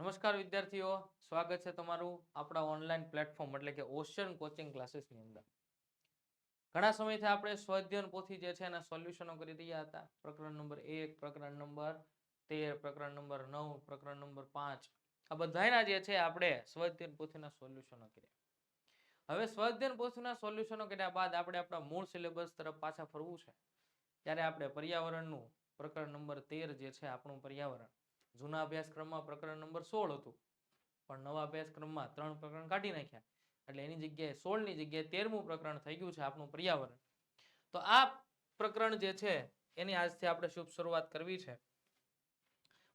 નમસ્કાર વિદ્યાર્થીઓ, સ્વાગત છે તમારું આપણા ઓનલાઈન પ્લેટફોર્મ એટલે કે ઓશન કોચિંગ ક્લાસીસની અંદર. ઘણા સમયથી આપણે સ્વાધ્યન પોથી જે છે એના સોલ્યુશનો કરી રહ્યા હતા. પ્રકરણ નંબર એક, પ્રકરણ નંબર તેર, પ્રકરણ નંબર નવ, પ્રકરણ નંબર પાંચ. આ બધાયના જે છે આપણે સ્વાધ્યન પોથીના સોલ્યુશનો કર્યા. હવે સ્વાધ્યન પોથીના સોલ્યુશનો કર્યા બાદ આપણે આપણા મૂળ સિલેબસ તરફ પાછા ફરવું છે. ત્યારે આપણે પર્યાવરણનું પ્રકરણ નંબર તેર જે છે આપણું પર્યાવરણ. જૂના અભ્યાસક્રમમાં પ્રકરણ નંબર સોળ હતું. પણ નવા અભ્યાસક્રમમાં ત્રણ પ્રકરણ કાઢી નાખ્યા. એટલે એની જગ્યાએ સોળની જગ્યાએ તેરમું પ્રકરણ થઈ ગયું છે આપણું પર્યાવરણ. તો આ પ્રકરણ જે છે, એની આજથી આપણે શુભ શરૂઆત કરવી છે.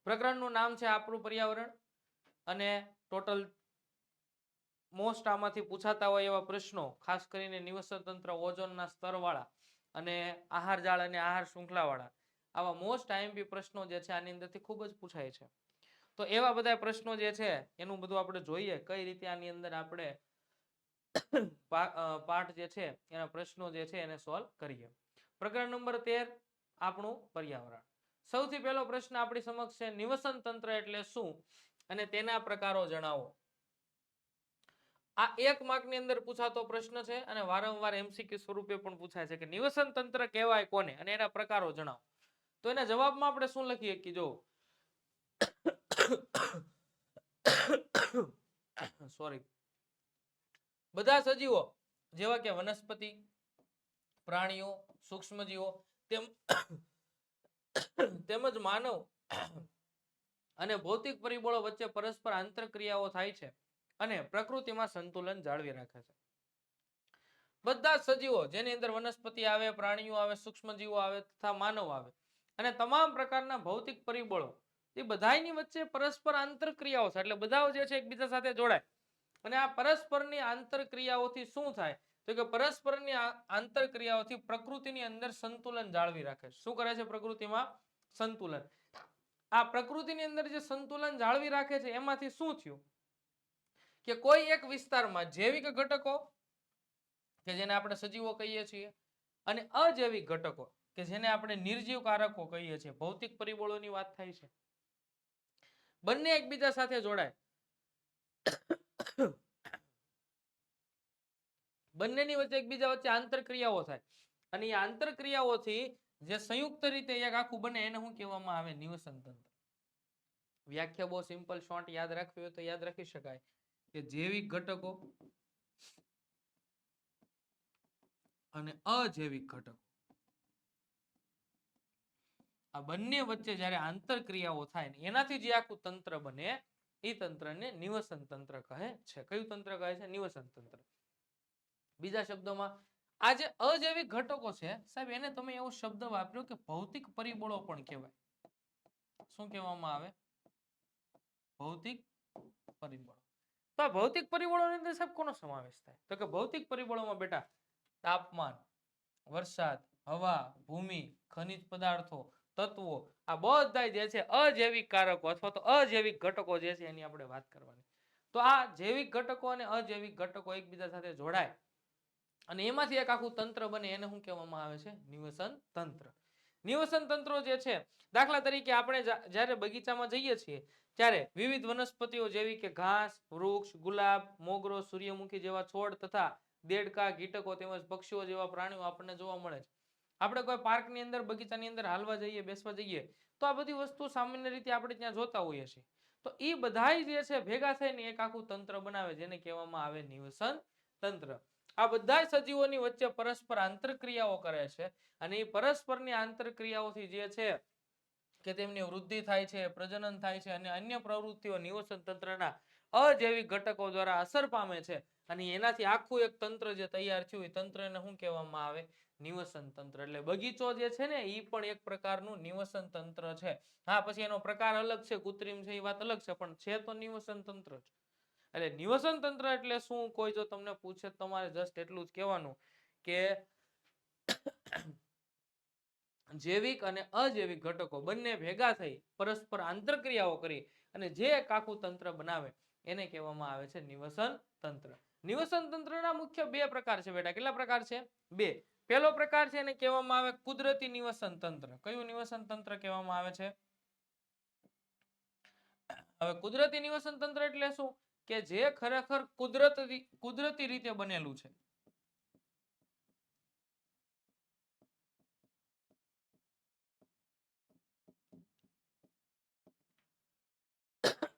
પ્રકરણનું નામ છે આપણું પર્યાવરણ. અને ટોટલ મોસ્ટ આમાંથી પૂછાતા હોય એવા પ્રશ્નો, ખાસ કરીને નિવસન તંત્ર ઓઝોનના સ્તરવાળા અને આહાર જાળ અને આહાર શૃંખલાવાળા. આવા મોસ્ટ આઈએમપી પ્રશ્નો જે છે આની અંદરથી ખૂબ જ પૂછાય છે. તો એવા બધા પ્રશ્નો જે છે, એનું બધું આપણે જોઈએ કઈ રીતે આની અંદર આપણે પાઠ જે છે, એના પ્રશ્નો જે છે એને સોલ્વ કરીએ. પ્રકરણ નંબર તેર, આપણું પર્યાવરણ. સૌથી પહેલો પ્રશ્ન આપણી સમક્ષ છે, નિવસન તંત્ર એટલે શું? અને તેના પ્રકારો જણાવો. આ એક માર્કની અંદર પૂછાતો પ્રશ્ન છે અને વારંવાર એમસીક્યુ સ્વરૂપે પણ પૂછાય છે કે નિવસન તંત્ર કહેવાય કોને? અને એના પ્રકારો જણાવો. તો એના જવાબમાં આપણે શું લખીએ કે જો સોરી બધા સજીવો, જેવા કે વનસ્પતિ, પ્રાણીઓ, સૂક્ષ્મજીવો, તેમ તેમજ માનવ અને ભૌતિક પરિબળો વચ્ચે પરસ્પર આંતરક્રિયાઓ થાય છે અને પ્રકૃતિમાં સંતુલન જાળવી રાખે છે. બધા સજીવો જેની અંદર વનસ્પતિ આવે, પ્રાણીઓ આવે, સૂક્ષ્મજીવો આવે તથા માનવ આવે અને તમામ પ્રકારના ભૌતિક પરિબળો. એ બધાની વચ્ચે પરસ્પર આંતરક્રિયાઓ છે. એટલે બધા જે છે એકબીજા સાથે જોડાય. અને આ પરસ્પરની આંતરક્રિયાઓથી શું થાય? તો કે પરસ્પરની આંતરક્રિયાઓથી પ્રકૃતિની અંદર સંતુલન જાળવી રાખે શું કરે છે પ્રકૃતિમાં? સંતુલન. આ પ્રકૃતિની અંદર જે સંતુલન જાળવી રાખે છે, એમાંથી શું થયું? કે કોઈ એક વિસ્તારમાં જૈવિક ઘટકો, કે જેને આપણે સજીવો કહીએ છીએ, અને અજૈવિક ઘટકો કે જેને આપણે નિર્જીવ કારકો કહીએ છીએ. ભૌતિક પરિબળોની વાત થાય છે. બંને એકબીજા સાથે જોડાય. બંનેની વચ્ચે એકબીજા વચ્ચે આંતરક્રિયાઓ થાય. અને એ આંતરક્રિયાઓથી જે સંયુક્ત રીતે એક આખું બને એને શું કહેવામાં આવે? નિવસન તંત્ર વ્યાખ્યા બહુ સિમ્પલ શોર્ટ યાદ રાખવી હોય તો યાદ રાખી શકાય કે જૈવિક ઘટકો અને અજૈવિક ઘટકો. આ બંને વચ્ચે જ્યારે આંતરક્રિયાઓ થાય ને એનાથી જે આખું તંત્ર બને, એ તંત્રને નિવસન તંત્ર કહે છે. કયું તંત્ર કહે છે? નિવસન તંત્ર. બીજા શબ્દોમાં, આ જે અજૈવિક ઘટકો છે, સાહેબ, એને તમે એવો શબ્દ વાપર્યો કે ભૌતિક પરિબળો પણ કહેવાય. શું કહેવામાં આવે? ભૌતિક પરિબળો. તો આ ભૌતિક પરિબળોની અંદર સાહેબ કોનો સમાવેશ થાય? તો કે ભૌતિક પરિબળોમાં બેટા તાપમાન, વરસાદ, હવા, ભૂમિ, ખનિજ પદાર્થો તત્વો. આ બધા જે છે અજૈવિક કારકો અથવા તો અજૈવિક ઘટકો જે છે એની આપણે વાત કરવાની. તો આ જૈવિક ઘટકો અને અજૈવિક ઘટકો એકબીજા સાથે જોડાય. અને એમાંથી એક આખું તંત્ર બને એને શું કહેવામાં આવે છે? નિવસન તંત્ર. નિવસન તંત્રો જે છે, દાખલા તરીકે આપણે જ્યારે બગીચામાં જઈએ છીએ, ત્યારે વિવિધ વનસ્પતિઓ જેવી કે ઘાસ, વૃક્ષ, ગુલાબ, મોગરો, સૂર્યમુખી જેવા છોડ તથા દેડકા કીટકો તેમજ પક્ષીઓ જેવા પ્રાણીઓ આપણને જોવા મળે છે. આપણે કોઈ પાર્કની અંદર, બગીચાની અંદર હાલવા જઈએ, બેસવા જઈએ, તો આ બધી વસ્તુ સામાન્ય રીતે આપણે ત્યાં જોતા હોઈએ છીએ. તો એ બધા જે છે ભેગા થઈને એક આખું તંત્ર બનાવે, જેને કહેવામાં આવે નિવસન તંત્ર. આ બધા સજીવોની વચ્ચે પરસ્પર આંતરક્રિયાઓ કરે છે અને એ પરસ્પરની આંતરક્રિયાઓથી જે છે કે તેમની વૃદ્ધિ થાય છે, પ્રજનન થાય છે અને અન્ય પ્રવૃત્તિઓ નિવસન તંત્રના અજૈવિક ઘટકો દ્વારા અસર પામે છે. અને એનાથી આખું એક તંત્ર જે તૈયાર થયું, એ તંત્રને શું કહેવામાં આવે? નિવસન તંત્ર. એટલે બગીચો જે છે ને એ પણ એક પ્રકારનું નિવસન તંત્ર છે. હા, પછી એનો પ્રકાર અલગ છે, કૃત્રિમ છે, એ વાત અલગ છે, પણ છે તો નિવસન તંત્ર જ. એટલે નિવસન તંત્ર એટલે શું? કોઈ જો તમને પૂછે તમારે જસ્ટ એટલું જ કહેવાનું કે જૈવિક અને અજૈવિક ઘટકો બંને ભેગા થઈ પરસ્પર આંતરક્રિયાઓ કરી અને જે એક આખું તંત્ર બનાવે, એને કહેવામાં આવે છે નિવસન તંત્ર. નિવસન તંત્રના મુખ્ય બે પ્રકાર છે બેટા. કેટલા પ્રકાર છે? બે. પહેલો પ્રકાર છે એને કહેવામાં આવે કુદરતી નિવસન તંત્ર. કયું નિવસન તંત્ર કહેવામાં આવે છે? હવે કુદરતી નિવસન તંત્ર એટલે શું? કે જે ખરેખર કુદરતી કુદરતી રીતે બનેલું છે.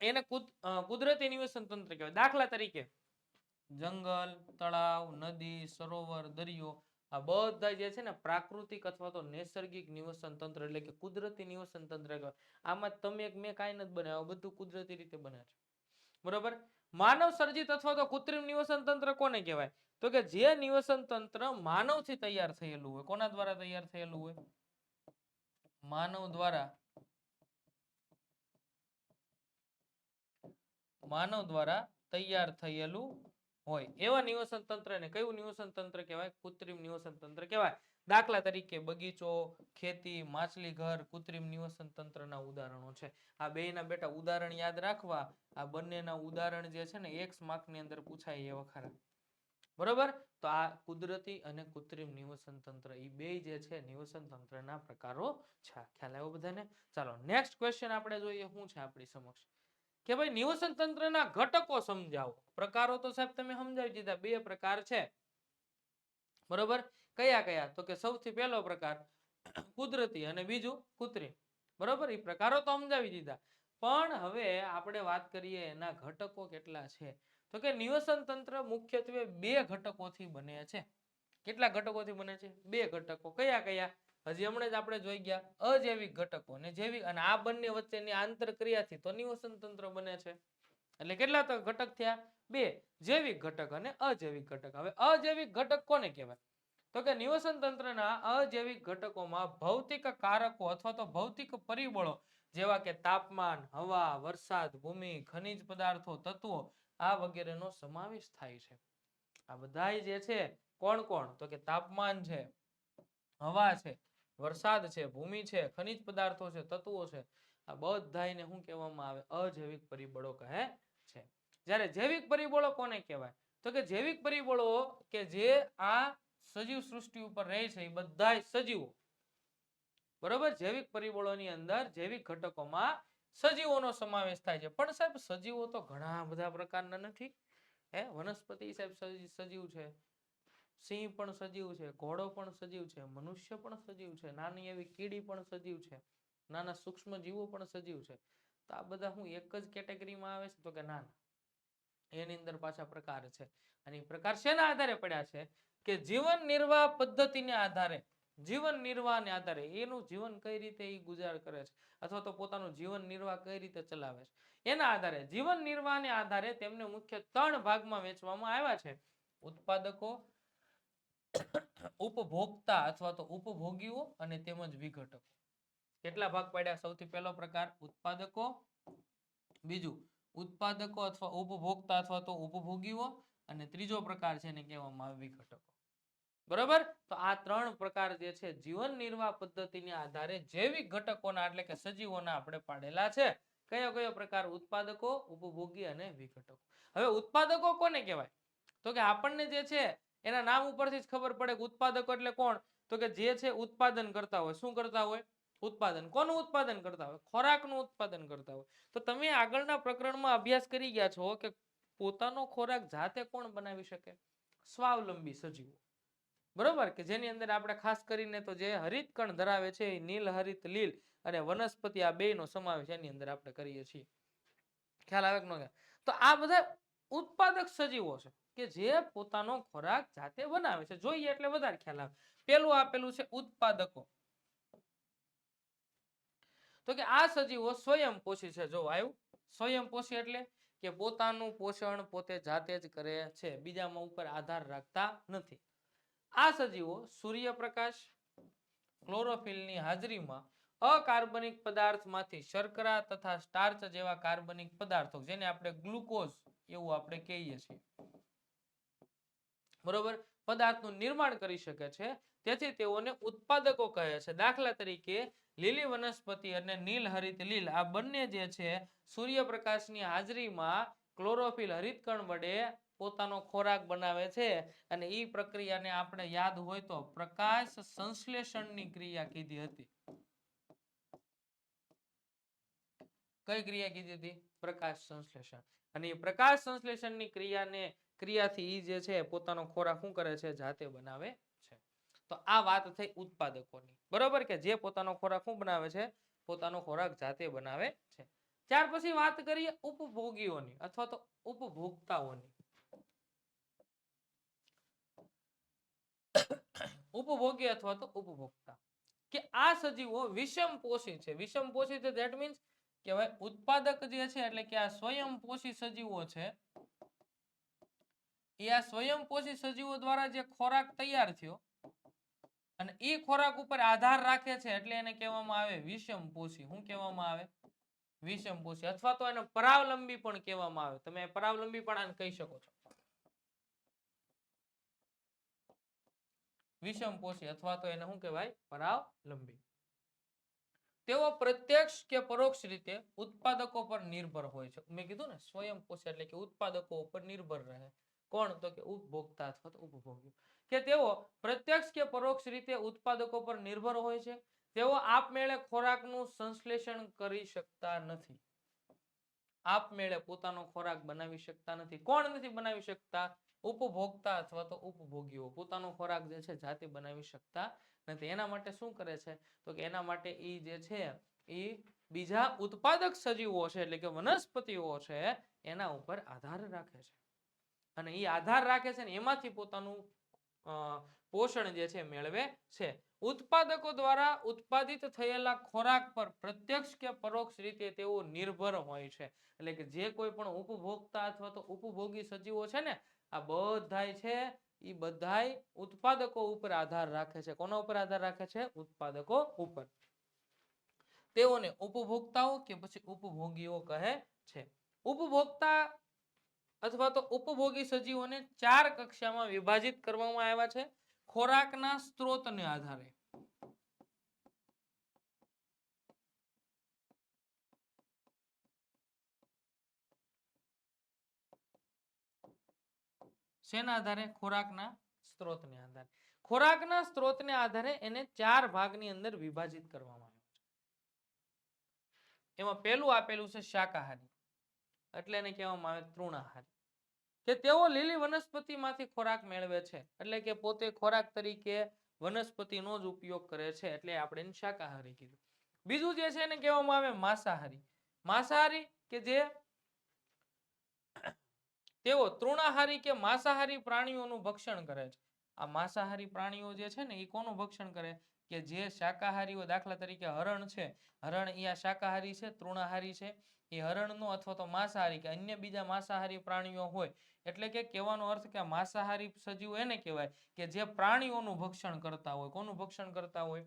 એને કુદરતી નિવસન તંત્ર કહેવાય. દાખલા તરીકે, જંગલ, તળાવ, નદી, સરોવર, દરિયો આ બધા જે છે ને પ્રાકૃતિક અથવા તો નૈસર્ગિક નિવસન તંત્ર એટલે કે કુદરતી નિવસન તંત્ર આમાં તમે મેં કાંઈ નથી બનાવ્યું બધું કુદરતી રીતે બને બરોબર? માનવ સર્જિત અથવા તો કૃત્રિમ નિવસન તંત્ર કોને કહેવાય? તો કે જે નિવસન તંત્ર માનવથી તૈયાર થયેલું હોય, કોના દ્વારા તૈયાર થયેલું હોય? માનવ દ્વારા. માનવ દ્વારા તૈયાર થયેલું હોય. એવા નિવસન તંત્રને કયું નિવસન તંત્ર કહેવાય? કૃત્રિમ નિવસન તંત્ર કહેવાય. દાખલા તરીકે બગીચો, ખેતી, માછલી ઘર કૃત્રિમ નિવસન તંત્રના ઉદાહરણો છે. આ બેયના બેટા ઉદાહરણ યાદ રાખવા. આ બંનેના ઉદાહરણ જે છે ને એક્સ માર્કની અંદર પૂછાય એવા ખરા બરોબર? તો આ કુદરતી અને કૃત્રિમ નિવસન તંત્ર એ બે જે છે નિવસન તંત્રના પ્રકારો છે. ખ્યાલ આવ્યો બધાને? ચાલો નેક્સ્ટ ક્વેશ્ચન આપણે જોઈએ. શું છે આપણી સમક્ષ? કે ભાઈ નિવસન તંત્રના ઘટકો સમજાવો. પ્રકારો તો સાહેબ તમે સમજાવી દીધા. બે પ્રકાર છે. બરોબર? કયા કયા? તો કે સૌથી પહેલો પ્રકાર કુદરતી અને બીજું કૃત્રિમ. બરોબર? એ પ્રકારો તો સમજાવી દીધા. પણ હવે આપણે વાત કરીએ એના ઘટકો કેટલા છે. તો કે નિવસન તંત્ર મુખ્યત્વે બે ઘટકોથી બને છે. કેટલા ઘટકોથી બને છે? બે ઘટકો. કયા કયા? હજી હમણાં જ આપણે જોઈ ગયા અજૈવિક ઘટકો અને જૈવિક અને આ બંને વચ્ચેની આંતરક્રિયાથી તો નિવસન તંત્ર બને છે. એટલે કેટલા ઘટક થયા? બે, જૈવિક ઘટક અને અજૈવિક ઘટક. હવે અજૈવિક ઘટક કોને કહેવાય? તો કે નિવસન તંત્રના અજૈવિક ઘટકોમાં ભૌતિક કારકો અથવા તો ભૌતિક પરિબળો જેવા કે તાપમાન, હવા, વરસાદ, ભૂમિ, ખનિજ પદાર્થો, તત્વો આ વગેરેનો સમાવેશ થાય છે. આ બધા જે છે, કોણ કોણ? તો કે તાપમાન છે, હવા છે વરસાદ છે, ભૂમિ છે, ખનિજ પદાર્થો છે, તત્વો છે, આ બધાને શું કહેવામાં આવે? અજૈવિક પરિબળો કહે છે. જ્યારે જૈવિક પરિબળો કોને કહેવાય? તો કે જૈવિક પરિબળો કે જે આ સજીવ સૃષ્ટિ ઉપર રહે છે, એ બધા સજીવો. બરોબર? જૈવિક પરિબળોની અંદર જૈવિક ઘટકોમાં સજીવોનો સમાવેશ થાય છે. પણ સાહેબ, સજીવો તો ઘણા બધા પ્રકારના નથી. હે? વનસ્પતિ સાહેબ સજીવ છે. સિંહ પણ સજીવ છે, ઘોડો પણ સજીવ છે, મનુષ્ય પણ સજીવ છે, નાની એવી કીડી પણ સજીવ છે, નાના સૂક્ષ્મ જીવો પણ સજીવ છે. તો આ બધા હું એક જ કેટેગરીમાં આવે છે? તો કે ના ના. એની અંદર પાછા પ્રકાર છે. અને પ્રકાર શેના આધારે પડ્યા છે? કે જીવન નિર્વાહ પદ્ધતિને આધારે. જીવન નિર્વાહને આધારે. એનું જીવન કઈ રીતે એ ગુજાર કરે છે? અથવા તો પોતાનું જીવન નિર્વાહ કઈ રીતે ચલાવે છે? એના આધારે, જીવન નિર્વાહને આધારે તેમને મુખ્ય ત્રણ ભાગમાં વેચવામાં આવ્યા છે. ઉત્પાદકો ઉપભોક્તા અથવા તો ઉપભોગીઓ અને તેમજ વિઘટકો. કેટલા ભાગ પાડ્યા? સૌથી પહેલો પ્રકાર, ઉત્પાદકો. બીજું, ઉત્પાદકો અથવા ઉપભોક્તા અથવા તો ઉપભોગીઓ. અને ત્રીજો પ્રકાર છે વિઘટકો. બરોબર? તો આ ત્રણ પ્રકાર જે છે, જીવન નિર્વાહ પદ્ધતિને આધારે જૈવિક ઘટકોના એટલે કે સજીવોના આપણે પાડેલા છે, કયો કયો પ્રકાર? ઉત્પાદકો, ઉપભોગી અને વિઘટકો. હવે ઉત્પાદકો કોને કહેવાય? તો કે આપણને જે છે એના નામ ઉપરથી જ ખબર પડે કે ઉત્પાદકો એટલે કોણ? તો કે જે છે ઉત્પાદન કરતા હોય. શું કરતા હોય? ઉત્પાદન. કોનું ઉત્પાદન કરતા હોય? ખોરાકનું ઉત્પાદન કરતા હોય. તો તમે આગળના પ્રકરણમાં અભ્યાસ કરી ગયા છો કે પોતાનો ખોરાક જાતે કોણ બનાવી શકે? સ્વાવલંબી સજીવો. બરોબર? કે જેની અંદર આપણે ખાસ કરીને તો જે હરિત કણ ધરાવે છે નીલ, હરિત, લીલ અને વનસ્પતિ આ બેયનો સમાવેશ એની અંદર આપણે કરીએ છીએ. ખ્યાલ આવે કે ન તો આ બધા ઉત્પાદક સજીવો છે કે જે પોતાનો ખોરાક જાતે બનાવે છે. જોઈએ એટલે વધારે ખ્યાલ આવે. પેલું આપેલું છે ઉત્પાદકો. તો કે આ સજીવો સ્વયંપોષી છે. જો આવ્યું? સ્વયંપોષી એટલે કે પોતાનું પોષણ પોતે જાતે જ કરે છે. બીજામાં ઉપર આધાર રાખતા નથી. આ સજીવો સૂર્યપ્રકાશ, ક્લોરોફિલની હાજરીમાં અકાર્બનિક પદાર્થમાંથી શર્કરા તથા સ્ટાર્ચ જેવા કાર્બનિક પદાર્થો, જેને આપણે ગ્લુકોઝ એવું આપણે કહીએ છીએ. બરોબર? પદાર્થનું નિર્માણ કરી શકે છે. તેથી તેઓને ઉત્પાદકો કહે છે. દાખલા તરીકે, લીલી વનસ્પતિ અને નીલ હરિત લીલ, આ બંને જે છે, સૂર્યપ્રકાશની હાજરીમાં ક્લોરોફિલ હરિતકણ વડે પોતાનો ખોરાક બનાવે છે અને એ પ્રક્રિયાને આપણે યાદ હોય તો પ્રકાશ સંશ્લેષણની ક્રિયા કીધી હતી. કઈ ક્રિયા કીધી હતી? પ્રકાશ સંશ્લેષણ. અને પ્રકાશ સંશ્લેષણની ક્રિયાને, ક્રિયાથી ઈ જે છે, પોતાનો ખોરાક શું કરે છે? જાતે બનાવે છે. તો આ વાત થઈ ઉત્પાદકોની. બરોબર કે જે પોતાનો ખોરાક શું બનાવે છે? પોતાનો ખોરાક જાતે બનાવે છે. ત્યાર પછી વાત કરીએ ઉપભોગીઓની અથવા તો ઉપભોક્તાઓની. ઉપભોગી અથવા તો ઉપભોક્તા. કે આ સજીવો વિષમ પોષી છે. વિષમ પોષી છે ધેટ મીન્સ કે હવે ઉત્પાદક જે છે એટલે કે આ સ્વયં પોષી સજીવો છે, એ આ સ્વયં પોષી સજીવો દ્વારા જે ખોરાક તૈયાર થયો અને એ ખોરાક ઉપર આધાર રાખે છે એટલે એને કહેવામાં આવે વિષમ પોષી. શું કહેવામાં આવે? વિષમ પોષી અથવા તો એને પરાવલંબી પણ કહેવામાં આવે. તમે પરાવલંબી પણ આને કહી શકો છો. વિષમ પોષી અથવા તો એને શું કહેવાય? પરાવલંબી. તેઓ પ્રત્યક્ષ કે પરોક્ષ રીતે ઉત્પાદકો પર નિર્ભર હોય છે. મેં કીધું ને, સ્વયં પોષી એટલે કે ઉત્પાદકો ઉપર નિર્ભર રહે. કોણ? તો કે ઉપભોક્તા અથવા તો ઉપભોગી. કે તેઓ પ્રત્યક્ષ કે પરોક્ષ રીતે ઉત્પાદકો પર નિર્ભર હોય છે. તેઓ આપમેળે ખોરાકનું સંશ્લેષણ કરી શકતા નથી. આપમેળે પોતાનો ખોરાક બનાવી શકતા નથી. કોણ નથી બનાવી શકતા? ઉપભોક્તા અથવા તો ઉપભોગીઓ. પોતાનો ખોરાક જે છે જાતે બનાવી શકતા નથી, એના માટે શું કરે છે? તો કે એના માટે એ જે છે એ બીજા ઉત્પાદક સજીવો છે, એટલે કે વનસ્પતિઓ છે, એના ઉપર આધાર રાખે છે. અને એ આધાર રાખે છે ને એમાંથી પોતાનું પોષણ જે છે મેળવે છે. ઉત્પાદકો દ્વારા ઉત્પાદિત થયેલા ખોરાક પર પ્રત્યક્ષ કે પરોક્ષ રીતે તેઓ નિર્ભર હોય છે. એટલે કે જે કોઈ પણ ઉપભોક્તા અથવા તો ઉપભોગી સજીવો છે ને, આ બધાય છે એ બધાય ઉત્પાદકો ઉપર આધાર રાખે છે. કોના ઉપર આધાર રાખે છે? ઉત્પાદકો ઉપર. તેઓને ઉપભોક્તાઓ કે પછી ઉપભોગીઓ કહે છે. ઉપભોક્તા અથવા તો ઉપભોગી સજીવોને ચાર કક્ષામાં વિભાજિત કરવામાં આવ્યા છે. ખોરાકના સ્ત્રોતને આધારે. શેના આધારે? ખોરાકના સ્ત્રોતને આધારે. ખોરાકના સ્ત્રોતને આધારે એને ચાર ભાગની અંદર વિભાજિત કરવામાં આવ્યો છે. એમાં પહેલું આપેલું છે શાકાહારી. એટલે એને કહેવામાં આવે તૃણાહારી. કે તેઓ લીલી વનસ્પતિમાંથી ખોરાક મેળવે છે. એટલે કે પોતે ખોરાક તરીકે વનસ્પતિનો જ ઉપયોગ કરે છે. એટલે આપણે શાકાહારી કીધું. બીજું જે છે એને કહેવામાં આવે માંસાહારી. માંસાહારી કે જે તેઓ તૃણાહારી કે માંસાહારી પ્રાણીઓનું ભક્ષણ કરે છે. આ માંસાહારી પ્રાણીઓ જે છે ને એ કોનું ભક્ષણ કરે? કે જે શાકાહારીઓ દાખલા તરીકે હરણ છે, હરણ એ આ શાકાહારી છે, તૃણાહારી છે. એ હરણનો અથવા તો માંસાહારી કે અન્ય બીજા માંસાહારી પ્રાણીઓ હોય, એટલે કે કહેવાનો અર્થ કે માંસાહારી સજીવ એને કહેવાય કે જે પ્રાણીઓનું ભક્ષણ કરતા હોય. કોનું ભક્ષણ કરતા હોય?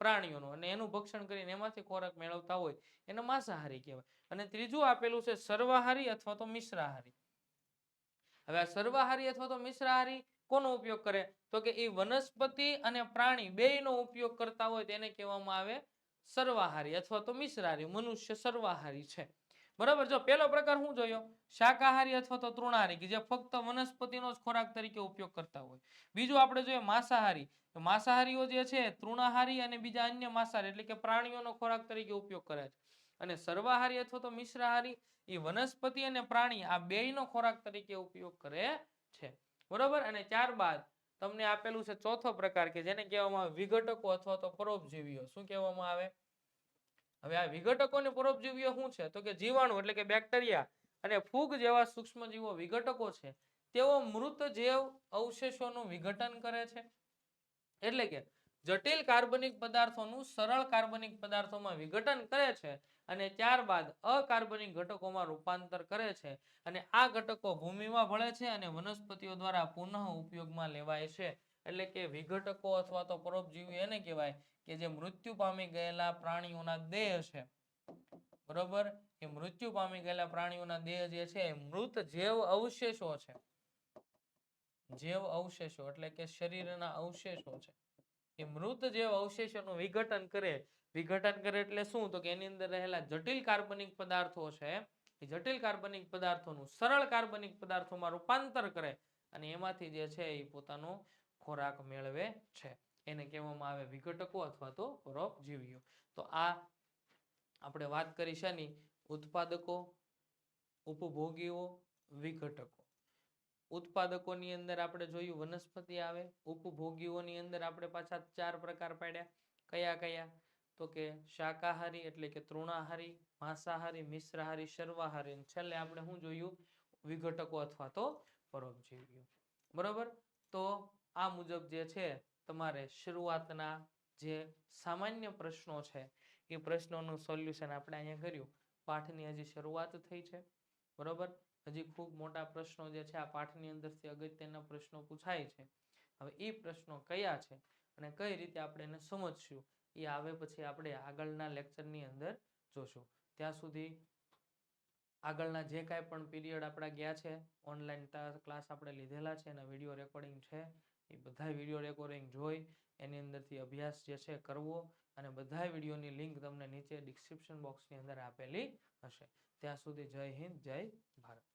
પ્રાણીઓનું. અને એનું ભક્ષણ કરીને એમાંથી ખોરાક મેળવતા હોય, એને માંસાહારી કહેવાય. અને ત્રીજું આપેલું છે, સર્વાહારી અથવા તો મિશ્રાહારી. હવે આ સર્વાહારી અથવા તો મિશ્રાહારી કોનો ઉપયોગ કરે? તો કે એ વનસ્પતિ અને પ્રાણી બેયનો ઉપયોગ કરતા હોય તેને કહેવામાં આવે સર્વાહારી અથવા તો મિશ્રાહારી, મનુષ્ય સર્વાહારી છે. બરાબર? જો પેલો પ્રકાર શું જોયો? શાકાહારી અથવા તો તૃણાહારી, કે જે ફક્ત વનસ્પતિનો જ ખોરાક તરીકે ઉપયોગ કરતા હોય. બીજું આપણે જોઈએ માંસાહારી. માંસાહારીઓ જે છે, તૃણાહારી અને બીજા અન્ય માંસાહારી એટલે કે પ્રાણીઓનો ખોરાક તરીકે ઉપયોગ કરે છે. અને સર્વાહારી અથવા તો મિશ્રાહારી એ વનસ્પતિ અને પ્રાણી આ બેયનો ખોરાક તરીકે ઉપયોગ કરે છે. બરોબર? અને ત્યારબાદ તમને આપેલું છે ચોથો પ્રકાર કે જેને કહેવામાં આવે વિઘટકો અથવા તો પરોપજીવીઓ. શું કહેવામાં આવે? હવે આ વિઘટકો અને પરોપજીવીઓ શું છે? તો કે જીવાણુ એટલે કે બેક્ટેરિયા અને ફૂગ જેવા સૂક્ષ્મજીવો વિઘટકો છે. તેઓ મૃત જેવ અવશેષોનું વિઘટન કરે છે. એટલે કે જટિલ કાર્બનિક પદાર્થોનું સરળ કાર્બનિક પદાર્થોમાં વિઘટન કરે છે અને ત્યારબાદ અકાર્બનિક ઘટકોમાં રૂપાંતર કરે છે અને આ ઘટકો ભૂમિમાં ભળે છે અને વનસ્પતિઓ દ્વારા પુનઃ ઉપયોગમાં લેવાય છે. એટલે કે વિઘટકો અથવા તો પરોપજીવી એને કહેવાય કે જે મૃત્યુ પામી ગયેલા પ્રાણીઓના દેહ છે. બરોબર? એ મૃત્યુ પામી ગયેલા પ્રાણીઓના દેહ જે છે એ મૃત જેવ અવશેષો છે. જેવ અવશેષો એટલે કે શરીરના અવશેષો છે. એ મૃત જે અવશેષોનું વિઘટન કરે. વિઘટન કરે એટલે શું? તો કે એની અંદર રહેલા જટિલ કાર્બનિક પદાર્થો છે, એ જટિલ કાર્બનિક પદાર્થોનું સરળ કાર્બનિક પદાર્થોમાં રૂપાંતર કરે અને એમાંથી જે છે એ પોતાનો ખોરાક મેળવે છે. એને કહેવામાં આવે વિઘટકો અથવા તો પરોપજીવીઓ. તો આ આપણે વાત કરી શેની ઉત્પાદકો, ઉપભોગીઓ, વિઘટકો. ઉત્પાદકોની અંદર આપણે જોયું વનસ્પતિ આવે, ઉપભોગીઓની અંદર આપણે પાછા ચાર પ્રકાર પાડ્યા. કયા કયા? તો કે શાકાહારી એટલે કે તૃણાહારી, માંસાહારી, મિશ્રાહારી સર્વાહારી છેલ્લે આપણે શું જોયું? વિઘટકો અથવા તો પરોપજીવીઓ. બરોબર? તો આ મુજબ જે છે તમારે શરૂઆતના જે સામાન્ય પ્રશ્નો છે, એ પ્રશ્નોનું સોલ્યુશન આપણે અહીંયા કર્યું. પાઠની હજી શરૂઆત થઈ છે. બરોબર? હજી ખૂબ મોટા પ્રશ્નો જે છે આ પાઠની અંદરથી અગત્યના પ્રશ્નો પૂછાય છે. હવે એ પ્રશ્નો કયા છે અને કઈ રીતે આપણે એને સમજશું એ આવે પછી આપણે આગળના લેક્ચરની અંદર જોશું. ત્યાં સુધી આગળના જે કાંઈ પણ પીરિયડ આપણા ગયા છે, ઓનલાઈન ક્લાસ આપણે લીધેલા છે, એના વીડિયો રેકોર્ડિંગ છે, એ બધા વીડિયો રેકોર્ડિંગ જોઈ, એની અંદરથી અભ્યાસ જે છે કરવો અને બધા વિડીયોની લિંક તમને નીચે ડિસ્ક્રિપ્શન બોક્સની અંદર આપેલી હશે. ત્યાં સુધી જય હિન્દ, જય ભારત.